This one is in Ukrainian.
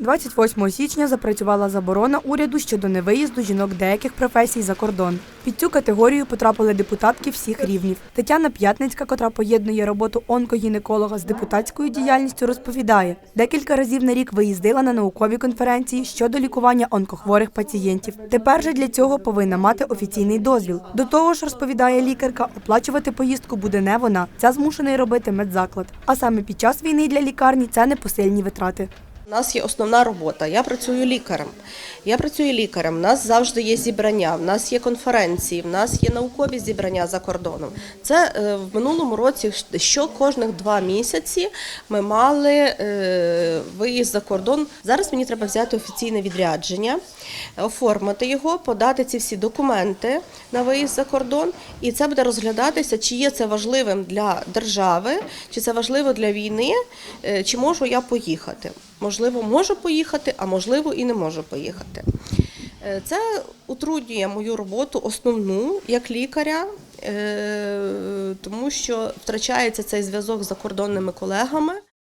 28 січня запрацювала заборона уряду щодо невиїзду жінок деяких професій за кордон. Під цю категорію потрапили депутатки всіх рівнів. Тетяна П'ятницька, котра поєднує роботу онкогінеколога з депутатською діяльністю, розповідає, декілька разів на рік виїздила на наукові конференції щодо лікування онкохворих пацієнтів. Тепер же для цього повинна мати офіційний дозвіл. До того ж, розповідає лікарка, оплачувати поїздку буде не вона. Це змушений робити медзаклад. А саме під час війни для лікарні це непосильні витрати. У нас є основна робота. Я працюю лікарем. Я працюю лікарем. У нас завжди є зібрання, в нас є конференції, в нас є наукові зібрання за кордоном. Це е, в минулому році, що кожних два місяці ми мали е, виїзд за кордон. Зараз мені треба взяти офіційне відрядження, оформити його, подати ці всі документи на виїзд за кордон, і це буде розглядатися, чи є це важливим для держави, чи це важливо для війни, е, чи можу я поїхати. Можливо, можу поїхати, а можливо і не можу поїхати. Е, Це утруднює мою роботу основну як лікаря, е, тому що втрачається цей зв'язок з закордонними колегами.